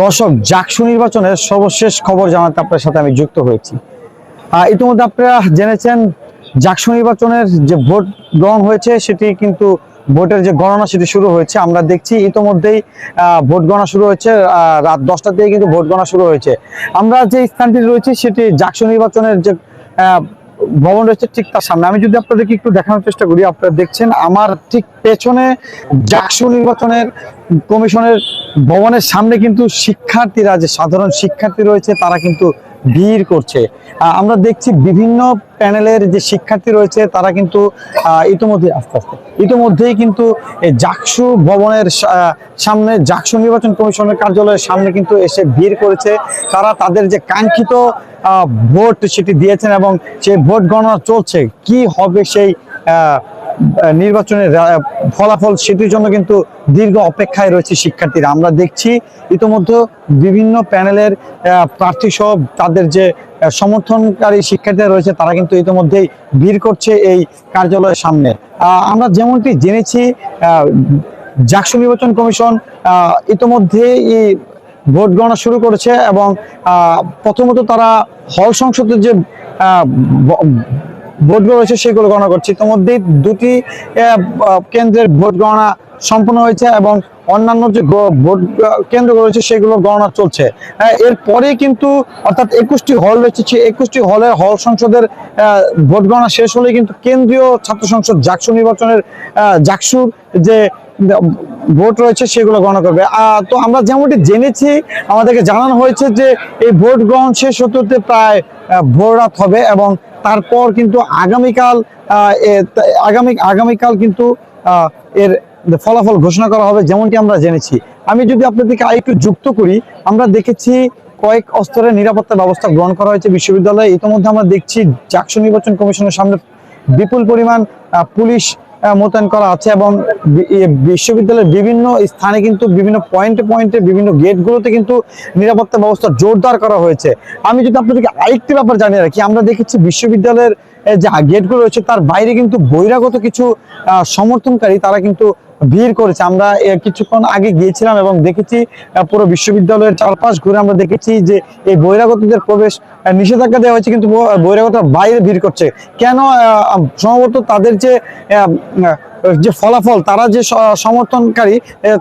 দর্শক, জাকসু নির্বাচনের সর্বশেষ খবর জানাতে আপনার সাথে আমি যুক্ত হয়েছি। ইতিমধ্যে আপনারা জেনেছেন, জাকসু নির্বাচনের যে ভোট গ্রহণ হয়েছে, সেটি কিন্তু ভোটের যে গণনা, সেটি শুরু হয়েছে। আমরা দেখছি ইতিমধ্যেই ভোট গণনা শুরু হয়েছে রাত দশটা থেকে কিন্তু ভোট গণনা শুরু হয়েছে। আমরা যে স্থানটি রয়েছে, সেটি জাকসু নির্বাচনের যে ভবন রয়েছে ঠিক তার সামনে। আমি যদি আপনাদেরকে একটু দেখানোর চেষ্টা করি, আপনারা দেখছেন আমার ঠিক পেছনে জাকসু নির্বাচনের কমিশনের ভবনের সামনে কিন্তু শিক্ষার্থীরা, যে সাধারণ শিক্ষার্থী রয়েছে, তারা কিন্তু ভিড় করছে। আমরা দেখছি বিভিন্ন প্যানেলের যে শিক্ষার্থী রয়েছে, তারা কিন্তু ইতিমধ্যে আস্তে আস্তে, ইতিমধ্যেই কিন্তু জাকসু ভবনের সামনে, জাকসু নির্বাচন কমিশনের কার্যালয়ের সামনে কিন্তু এসে ভিড় করেছে। তারা তাদের যে কাঙ্ক্ষিত ভোট সেটি দিয়েছেন এবং সেই ভোট গণনা চলছে। কি হবে সেই নির্বাচনের ফলাফল সেটির জন্য কিন্তু দীর্ঘ অপেক্ষায় রয়েছে শিক্ষার্থীরা। আমরা দেখছি ইতিমধ্যে বিভিন্ন প্যানেলের প্রার্থী সহ তাদের যে সমর্থনকারী শিক্ষার্থীরা রয়েছে, তারা কিন্তু ইতিমধ্যেই ভিড় করছে এই কার্যালয়ের সামনে। আমরা যেমনটি জেনেছি জাকসু নির্বাচন কমিশন ইতিমধ্যে এই ভোট গণনা শুরু করেছে এবং প্রথমত তারা হল সংসদের যে ভোটগুলো রয়েছে সেগুলো গণনা করছে। ইতিমধ্যেই দুটি কেন্দ্রের ভোট গণনা সম্পন্ন হয়েছে এবং অন্যান্য যে ভোট কেন্দ্রগুলো রয়েছে সেগুলো গণনা চলছে। এরপরে কিন্তু অর্থাৎ একুশটি হল রয়েছে, সেই একুশটি হলে হল সংসদের ভোট গণনা শেষ হলে কিন্তু কেন্দ্রীয় ছাত্র সংসদ জাকসু নির্বাচনের জাকসুর যে ভোট রয়েছে সেগুলো গণনা করবে। তো আমরা যেমনটি জেনেছি, আমাদেরকে জানানো হয়েছে যে এই ভোট গ্রহণ শেষ হতে প্রায় ভোর রাত হবে এবং তারপর কিন্তু আগামীকাল আগামী, আগামীকাল কিন্তু এর ফলাফল ঘোষণা করা হবে যেমনটি আমরা জেনেছি। আমি যদি আপনাদেরকে আরেকটু যুক্ত করি, আমরা দেখেছি কয়েক অস্তরের নিরাপত্তা ব্যবস্থা গ্রহণ করা হয়েছে বিশ্ববিদ্যালয়ে। ইতিমধ্যে আমরা দেখছি জাকসু নির্বাচন কমিশনের সামনে বিপুল পরিমাণ পুলিশ মোতায়েন করা আছে এবং বিশ্ববিদ্যালয়ের বিভিন্ন স্থানে কিন্তু বিভিন্ন পয়েন্টে পয়েন্টে বিভিন্ন গেটগুলোতে কিন্তু নিরাপত্তা ব্যবস্থা জোরদার করা হয়েছে। আমি যদি আপনাদেরকে আরেকটি ব্যাপার জানিয়ে রাখি, আমরা দেখেছি বিশ্ববিদ্যালয়ের যে গেটগুলো রয়েছে, তার বাইরে কিন্তু বহিরাগত কিছু সমর্থনকারী, তারা কিন্তু ভিড় করেছে। আমরা কিছুক্ষণ আগে গিয়েছিলাম এবং দেখেছি পুরো বিশ্ববিদ্যালয়ের চারপাশ ঘুরে আমরা দেখেছি যে এই বহিরাগতদের প্রবেশ নিষেধাজ্ঞা দেওয়া হয়েছে কিন্তু বহিরাগত বাইরে ভিড় করছে। কেন সম্ভবত তাদের যে যে ফলাফল, তারা যে সমর্থনকারী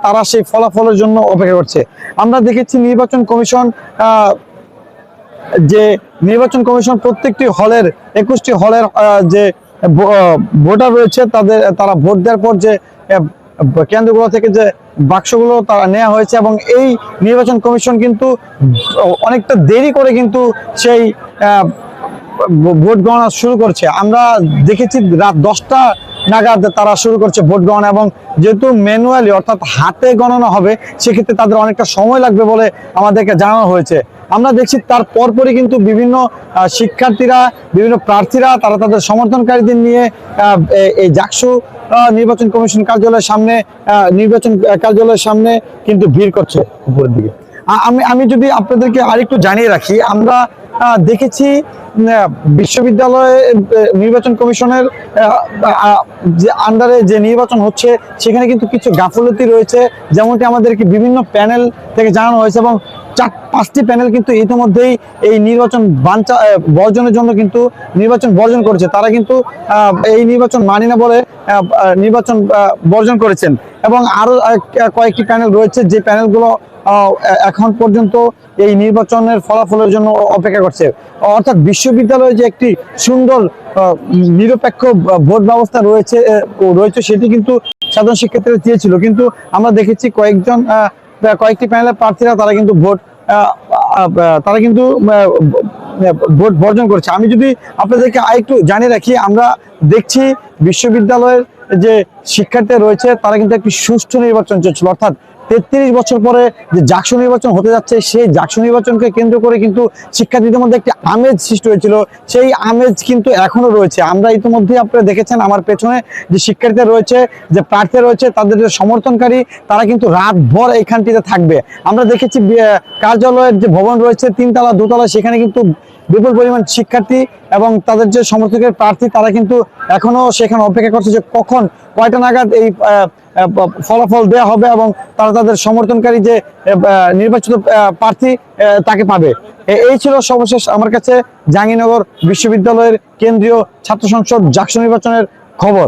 তারা সেই ফলাফলের জন্য অপেক্ষা করছে। আমরা দেখেছি নির্বাচন কমিশন যে নির্বাচন কমিশন প্রত্যেকটি হলের, একুশটি হলের যে ভোটার রয়েছে, তাদের, তারা ভোট দেওয়ার পর যে কেন্দ্রগুলো থেকে যে বাক্সগুলো তারা নেওয়া হয়েছে এবং এই নির্বাচন কমিশন কিন্তু অনেকটা দেরি করে কিন্তু সেই ভোট গণনা শুরু করছে। আমরা দেখেছি রাত দশটা নাগাদ তারা শুরু করছে ভোট গণনা এবং যেহেতু ম্যানুয়ালি অর্থাৎ হাতে গণনা হবে, সেক্ষেত্রে তাদের অনেকটা সময় লাগবে বলে আমাদেরকে জানানো হয়েছে। আমরা দেখছি তার পরপরই কিন্তু বিভিন্ন শিক্ষার্থীরা, বিভিন্ন প্রার্থীরা তারা তাদের সমর্থনকারীদের নিয়ে এই জাকসু নির্বাচন কমিশন কার্যালয়ের সামনে নির্বাচন কার্যালয়ের সামনে কিন্তু ভিড় করছে উপরের দিকে। আমি আমি যদি আপনাদেরকে আরেকটু জানিয়ে রাখি, আমরা দেখেছি বিশ্ববিদ্যালয়ে নির্বাচন কমিশনের যে আন্ডারে যে নির্বাচন হচ্ছে, সেখানে কিন্তু কিছু গাফলতি রয়েছে। যেমনটি আমাদেরকে বিভিন্ন প্যানেল থেকে জানানো হয়েছে এবং চার পাঁচটি প্যানেল কিন্তু ইতিমধ্যেই এই নির্বাচন বাঞ্চা বর্জনের জন্য কিন্তু নির্বাচন বর্জন করেছে। তারা কিন্তু এই নির্বাচন মানি না বলে নির্বাচন বর্জন করেছেন। এবং আরও আহ, কয়েকটি প্যানেল রয়েছে যে প্যানেলগুলো এখন পর্যন্ত এই নির্বাচনের ফলাফলের জন্য অপেক্ষা করছে। অর্থাৎ বিশ্ববিদ্যালয়ে যে একটি সুন্দর নিরপেক্ষ ভোট ব্যবস্থা রয়েছে রয়েছে সেটি কিন্তু সাধারণ শিক্ষার্থীরা চেয়েছিল। কিন্তু আমরা দেখেছি কয়েকজন কয়েকটি প্যানেলের প্রার্থীরা তারা কিন্তু ভোট তারা কিন্তু ভোট বর্জন করছে। আমি যদি আপনাদেরকে আরেকটু জানিয়ে রাখি, আমরা দেখছি বিশ্ববিদ্যালয়ের যে শিক্ষার্থী রয়েছে, তারা কিন্তু একটি সুষ্ঠু নির্বাচন চলছিল। অর্থাৎ তেত্রিশ বছর পরে যে জাকসু নির্বাচন হতে যাচ্ছে, সেই জাকসু নির্বাচনকে কেন্দ্র করে কিন্তু শিক্ষার্থীদের মধ্যে একটি আমেজ সৃষ্টি হয়েছিল। সেই আমেজ কিন্তু এখনও রয়েছে। আমরা ইতিমধ্যে আপনারা দেখেছেন আমার পেছনে যে শিক্ষার্থীরা রয়েছে, যে প্রার্থী রয়েছে, তাদের যে সমর্থনকারী, তারা কিন্তু রাতভর এইখানটিতে থাকবে। আমরা দেখেছি কার্যালয়ের যে ভবন রয়েছে, তিনতলা, দোতলা, সেখানে কিন্তু বিপুল পরিমাণ শিক্ষার্থী এবং তাদের যে সমর্থকের প্রার্থী, তারা কিন্তু এখনও সেখানে অপেক্ষা করছে যে কখন, কয়টা নাগাদ এই ফলাফল দেয়া হবে এবং তারা তাদের সমর্থনকারী যে নির্বাচিত প্রার্থী তাকে পাবে। এই ছিল সর্বশেষ আমার কাছে জাহাঙ্গীরনগর বিশ্ববিদ্যালয়ের কেন্দ্রীয় ছাত্র সংসদ জাকসু নির্বাচনের খবর।